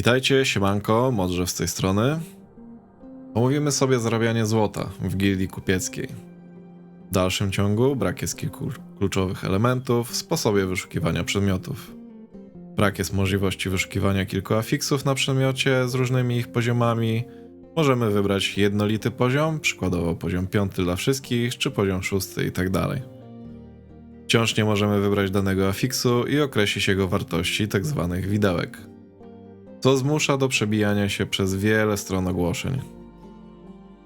Witajcie, siemanko, Modrzew z tej strony. Omówimy sobie zarabianie złota w gildii kupieckiej. W dalszym ciągu brak jest kilku kluczowych elementów w sposobie wyszukiwania przedmiotów. Brak jest możliwości wyszukiwania kilku afiksów na przedmiocie z różnymi ich poziomami. Możemy wybrać jednolity poziom, przykładowo poziom 5 dla wszystkich, czy poziom 6 i tak. Wciąż nie możemy wybrać danego afiksu i określić jego wartości, tzw. widełek co zmusza do przebijania się przez wiele stron ogłoszeń.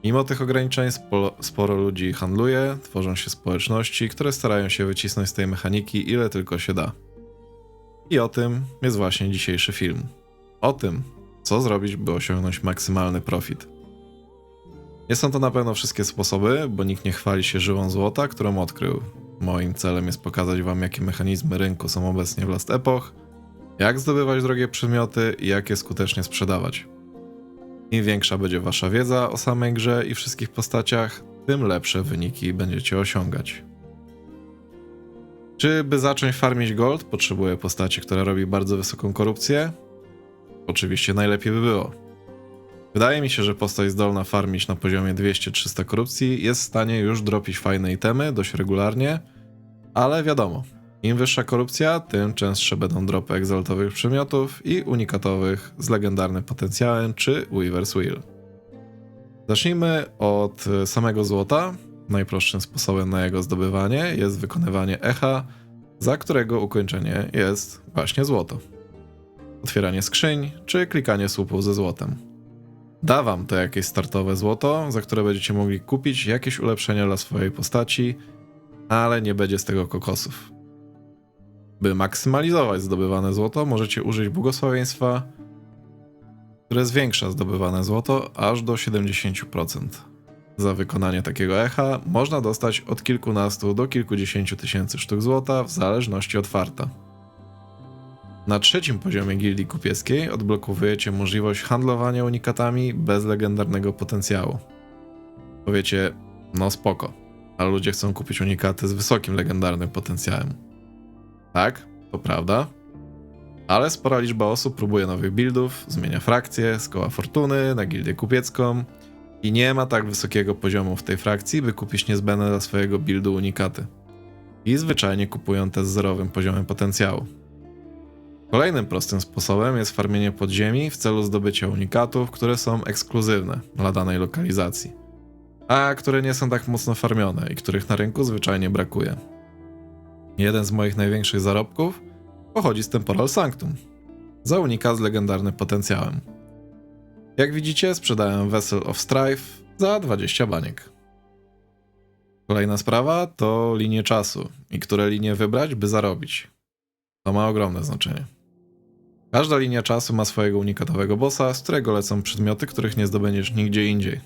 Mimo tych ograniczeń spo, sporo ludzi handluje, tworzą się społeczności, które starają się wycisnąć z tej mechaniki ile tylko się da. I o tym jest właśnie dzisiejszy film. O tym, co zrobić, by osiągnąć maksymalny profit. Nie są to na pewno wszystkie sposoby, bo nikt nie chwali się żyłą złota, którą odkrył. Moim celem jest pokazać wam, jakie mechanizmy rynku są obecnie w Last Epoch, jak zdobywać drogie przedmioty i jak je skutecznie sprzedawać. Im większa będzie wasza wiedza o samej grze i wszystkich postaciach, tym lepsze wyniki będziecie osiągać. Czy by zacząć farmić gold, potrzebuję postaci, która robi bardzo wysoką korupcję? Oczywiście najlepiej by było. Wydaje mi się, że postać zdolna farmić na poziomie 200-300 korupcji jest w stanie już dropić fajne itemy dość regularnie, ale wiadomo, im wyższa korupcja, tym częstsze będą dropy egzaltowych przedmiotów i unikatowych z legendarnym potencjałem czy Weaver's Wheel. Zacznijmy od samego złota. Najprostszym sposobem na jego zdobywanie jest wykonywanie echa, za którego ukończenie jest właśnie złoto. Otwieranie skrzyń czy klikanie słupów ze złotem. Da wam to jakieś startowe złoto, za które będziecie mogli kupić jakieś ulepszenia dla swojej postaci, ale nie będzie z tego kokosów. By maksymalizować zdobywane złoto, możecie użyć błogosławieństwa, które zwiększa zdobywane złoto aż do 70%. Za wykonanie takiego echa można dostać od kilkunastu do kilkudziesięciu tysięcy sztuk złota w zależności od farta. Na trzecim poziomie gildii kupieckiej odblokowujecie możliwość handlowania unikatami bez legendarnego potencjału. Powiecie, no spoko, ale ludzie chcą kupić unikaty z wysokim legendarnym potencjałem. Tak, to prawda. Ale spora liczba osób próbuje nowych buildów, zmienia frakcje z koła fortuny na gildię kupiecką i nie ma tak wysokiego poziomu w tej frakcji, by kupić niezbędne dla swojego buildu unikaty. I zwyczajnie kupują te z zerowym poziomem potencjału. Kolejnym prostym sposobem jest farmienie podziemi w celu zdobycia unikatów, które są ekskluzywne dla danej lokalizacji, a które nie są tak mocno farmione i których na rynku zwyczajnie brakuje. Jeden z moich największych zarobków pochodzi z Temporal Sanctum. Za unika z legendarnym potencjałem. Jak widzicie, sprzedałem Vessel of Strife za 20 baniek. Kolejna sprawa to linie czasu i które linie wybrać, by zarobić. To ma ogromne znaczenie. Każda linia czasu ma swojego unikatowego bossa, z którego lecą przedmioty, których nie zdobędziesz nigdzie indziej.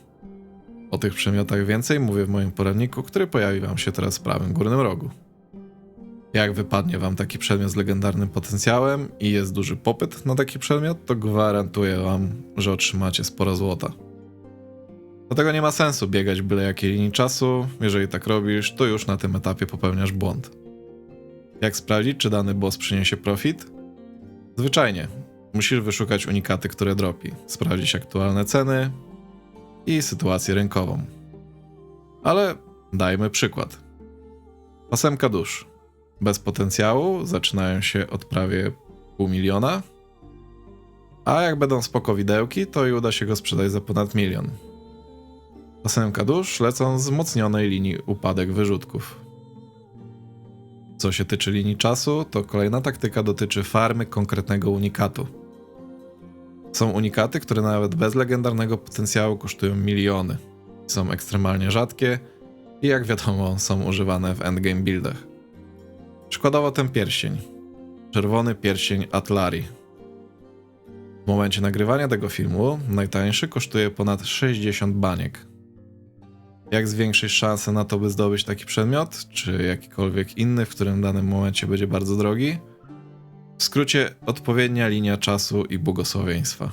O tych przedmiotach więcej mówię w moim poradniku, który pojawi wam się teraz w prawym górnym rogu. Jak wypadnie wam taki przedmiot z legendarnym potencjałem i jest duży popyt na taki przedmiot, to gwarantuję wam, że otrzymacie sporo złota. Dlatego nie ma sensu biegać byle jakiej linii czasu. Jeżeli tak robisz, to już na tym etapie popełniasz błąd. Jak sprawdzić, czy dany boss przyniesie profit? Zwyczajnie. Musisz wyszukać unikaty, które dropi, sprawdzić aktualne ceny i sytuację rynkową. Ale dajmy przykład. Pasemka dusz bez potencjału zaczynają się od prawie pół miliona. A jak będą spoko widełki, to i uda się go sprzedać za ponad milion. Pasemka dusz lecą z wzmocnionej linii upadek wyrzutków. Co się tyczy linii czasu, to kolejna taktyka dotyczy farmy konkretnego unikatu. Są unikaty, które nawet bez legendarnego potencjału kosztują miliony. Są ekstremalnie rzadkie i jak wiadomo są używane w endgame buildach. Przykładowo ten pierścień. Czerwony pierścień Atlari. W momencie nagrywania tego filmu najtańszy kosztuje ponad 60 baniek. Jak zwiększyć szanse na to, by zdobyć taki przedmiot, czy jakikolwiek inny, w którym w danym momencie będzie bardzo drogi? W skrócie, odpowiednia linia czasu i błogosławieństwa.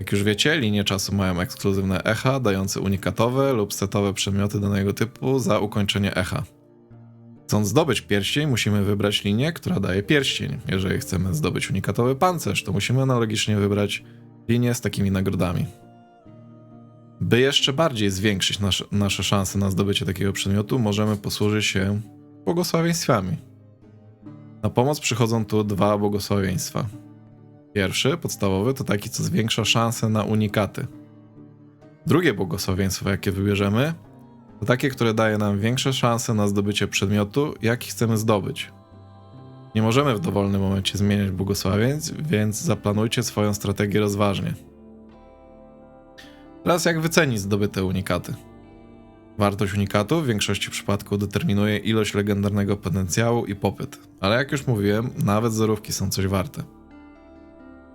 Jak już wiecie, linie czasu mają ekskluzywne echa, dające unikatowe lub setowe przedmioty danego typu za ukończenie echa. Chcąc zdobyć pierścień, musimy wybrać linię, która daje pierścień. Jeżeli chcemy zdobyć unikatowy pancerz, to musimy analogicznie wybrać linię z takimi nagrodami. By jeszcze bardziej zwiększyć nasz, nasze szanse na zdobycie takiego przedmiotu, możemy posłużyć się błogosławieństwami. Na pomoc przychodzą tu dwa błogosławieństwa. Pierwszy, podstawowy, to taki, co zwiększa szanse na unikaty. Drugie błogosławieństwo, jakie wybierzemy, to takie, które daje nam większe szanse na zdobycie przedmiotu, jaki chcemy zdobyć. Nie możemy w dowolnym momencie zmieniać błogosławieństw, więc zaplanujcie swoją strategię rozważnie. Teraz jak wycenić zdobyte unikaty? Wartość unikatu w większości przypadków determinuje ilość legendarnego potencjału i popyt, ale jak już mówiłem, nawet zerówki są coś warte.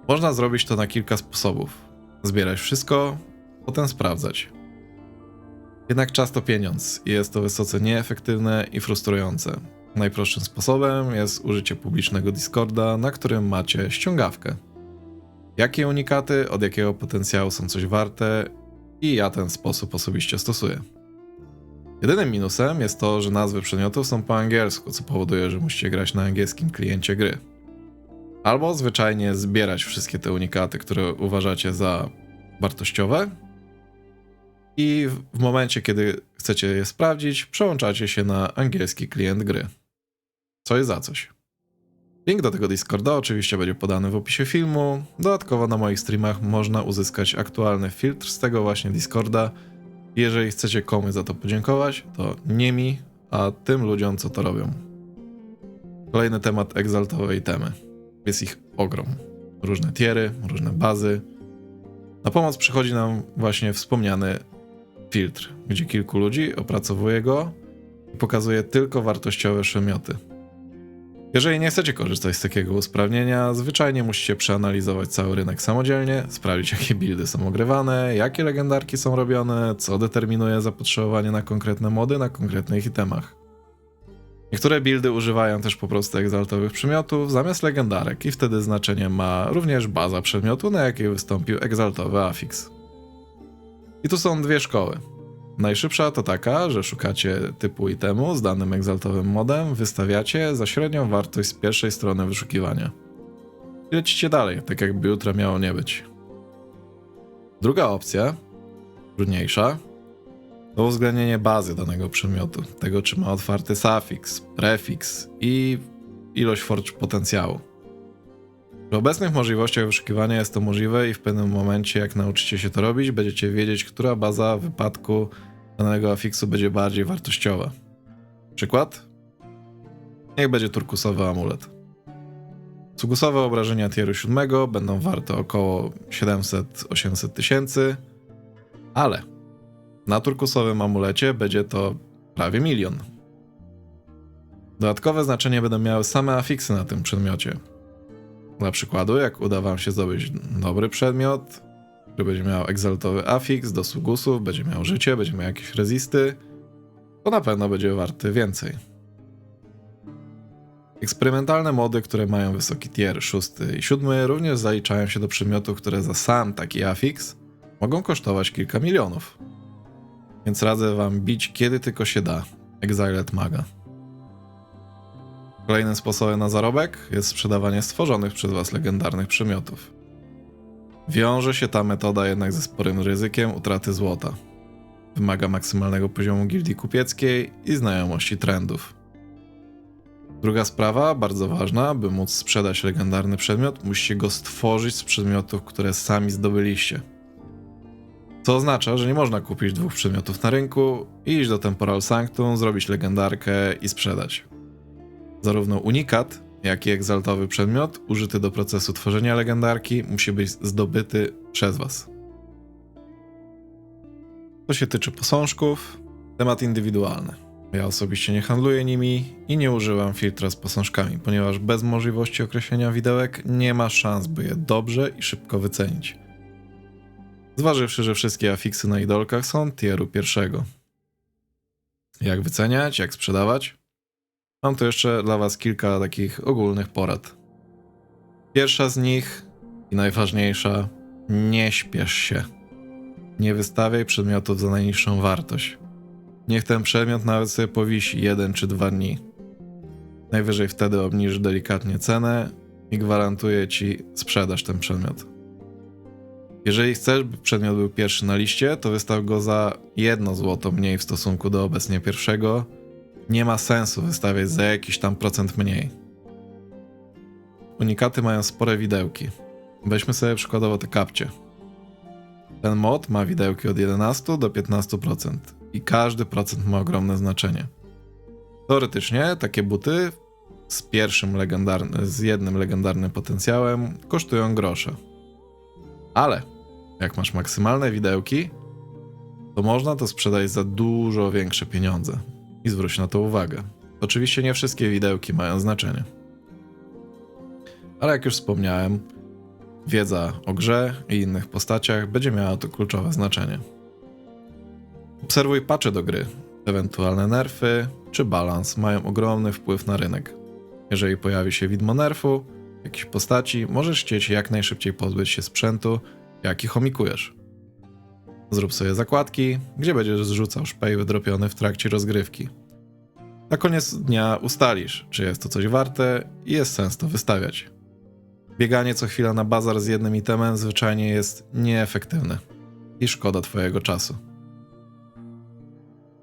Można zrobić to na kilka sposobów. Zbierać wszystko, potem sprawdzać. Jednak czas to pieniądz i jest to wysoce nieefektywne i frustrujące. Najprostszym sposobem jest użycie publicznego Discorda, na którym macie ściągawkę. Jakie unikaty od jakiego potencjału są coś warte i ja ten sposób osobiście stosuję. Jedynym minusem jest to, że nazwy przedmiotów są po angielsku, co powoduje, że musicie grać na angielskim kliencie gry. Albo zwyczajnie zbierać wszystkie te unikaty, które uważacie za wartościowe i w- momencie, kiedy chcecie je sprawdzić, przełączacie się na angielski klient gry. Co jest za coś. Link do tego Discorda oczywiście będzie podany w opisie filmu. Dodatkowo na moich streamach można uzyskać aktualny filtr z tego właśnie Discorda. Jeżeli chcecie komuś za to podziękować, to nie mi, a tym ludziom, co to robią. Kolejny temat egzaltowej temy. Jest ich ogrom. Różne tiery, różne bazy. Na pomoc przychodzi nam właśnie wspomniany filtr, gdzie kilku ludzi opracowuje go i pokazuje tylko wartościowe szemioty. Jeżeli nie chcecie korzystać z takiego usprawnienia, zwyczajnie musicie przeanalizować cały rynek samodzielnie, sprawdzić jakie buildy są ogrywane, jakie legendarki są robione, co determinuje zapotrzebowanie na konkretne mody na konkretnych itemach. Niektóre buildy używają też po prostu egzaltowych przedmiotów zamiast legendarek i wtedy znaczenie ma również baza przedmiotu, na jakiej wystąpił egzaltowy afiks. I tu są dwie szkoły. Najszybsza to taka, że szukacie typu itemu z danym egzaltowym modem, wystawiacie za średnią wartość z pierwszej strony wyszukiwania. I lecicie dalej, tak jakby jutra miało nie być. Druga opcja, trudniejsza, to uwzględnienie bazy danego przedmiotu, tego czy ma otwarty sufiks, prefiks i ilość forge potencjału. Przy obecnych możliwościach wyszukiwania jest to możliwe i w pewnym momencie, jak nauczycie się to robić, będziecie wiedzieć, która baza w wypadku danego afiksu będzie bardziej wartościowa. Przykład? Niech będzie turkusowy amulet. Turkusowe obrażenia tieru 7 będą warte około 700-800 tysięcy, ale na turkusowym amulecie będzie to prawie milion. Dodatkowe znaczenie będą miały same afiksy na tym przedmiocie. Dla przykładu, jak uda wam się zdobyć dobry przedmiot, który będzie miał egzaltowy afiks do sługusów, będzie miał życie, będzie miał jakieś rezisty, to na pewno będzie warty więcej. Eksperymentalne mody, które mają wysoki tier 6 i 7 również zaliczają się do przedmiotów, które za sam taki afiks mogą kosztować kilka milionów. Więc radzę wam bić kiedy tylko się da. Exiled Maga. Kolejnym sposobem na zarobek jest sprzedawanie stworzonych przez Was legendarnych przedmiotów. Wiąże się ta metoda jednak ze sporym ryzykiem utraty złota. Wymaga maksymalnego poziomu gildii kupieckiej i znajomości trendów. Druga sprawa, bardzo ważna, by móc sprzedać legendarny przedmiot, musicie go stworzyć z przedmiotów, które sami zdobyliście. Co oznacza, że nie można kupić dwóch przedmiotów na rynku, iść do Temporal Sanctum, zrobić legendarkę i sprzedać. Zarówno unikat, jak i egzaltowy przedmiot użyty do procesu tworzenia legendarki musi być zdobyty przez Was. Co się tyczy posążków, temat indywidualny. Ja osobiście nie handluję nimi i nie używam filtra z posążkami, ponieważ bez możliwości określenia widełek nie ma szans, by je dobrze i szybko wycenić. Zważywszy, że wszystkie afiksy na idolkach są tieru pierwszego. Jak wyceniać, jak sprzedawać? Mam tu jeszcze dla Was kilka takich ogólnych porad. Pierwsza z nich i najważniejsza: nie śpiesz się. Nie wystawiaj przedmiotów za najniższą wartość. Niech ten przedmiot nawet sobie powisi jeden czy dwa dni. Najwyżej wtedy obniżysz delikatnie cenę i gwarantuję ci sprzedaż ten przedmiot. Jeżeli chcesz, by przedmiot był pierwszy na liście, to wystaw go za jedno złoto mniej w stosunku do obecnie pierwszego. Nie ma sensu wystawiać za jakiś tam procent mniej. Unikaty mają spore widełki. Weźmy sobie przykładowo te kapcie. Ten mod ma widełki od 11 do 15% i każdy procent ma ogromne znaczenie. Teoretycznie takie buty z pierwszym legendarnym, z jednym legendarnym potencjałem kosztują grosze. Ale jak masz maksymalne widełki, to można to sprzedać za dużo większe pieniądze. I zwróć na to uwagę. Oczywiście nie wszystkie widełki mają znaczenie. Ale jak już wspomniałem, wiedza o grze i innych postaciach będzie miała to kluczowe znaczenie. Obserwuj patche do gry. Ewentualne nerfy czy balans mają ogromny wpływ na rynek. Jeżeli pojawi się widmo nerfu, jakiejś postaci, możesz chcieć jak najszybciej pozbyć się sprzętu, jaki chomikujesz. Zrób sobie zakładki, gdzie będziesz zrzucał szpej wydropiony w trakcie rozgrywki. Na koniec dnia ustalisz, czy jest to coś warte i jest sens to wystawiać. Bieganie co chwila na bazar z jednym itemem zwyczajnie jest nieefektywne i szkoda twojego czasu.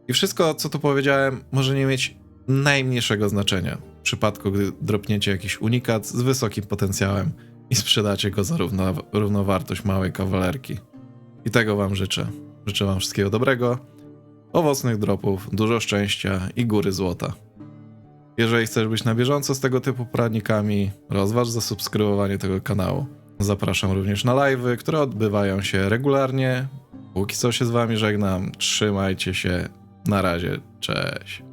I wszystko, co tu powiedziałem, może nie mieć najmniejszego znaczenia w przypadku, gdy dropniecie jakiś unikat z wysokim potencjałem i sprzedacie go za równo, równowartość małej kawalerki. I tego Wam życzę. Życzę Wam wszystkiego dobrego, owocnych dropów, dużo szczęścia i góry złota. Jeżeli chcesz być na bieżąco z tego typu poradnikami, rozważ zasubskrybowanie tego kanału. Zapraszam również na live'y, które odbywają się regularnie. Póki co się z Wami żegnam. Trzymajcie się. Na razie. Cześć.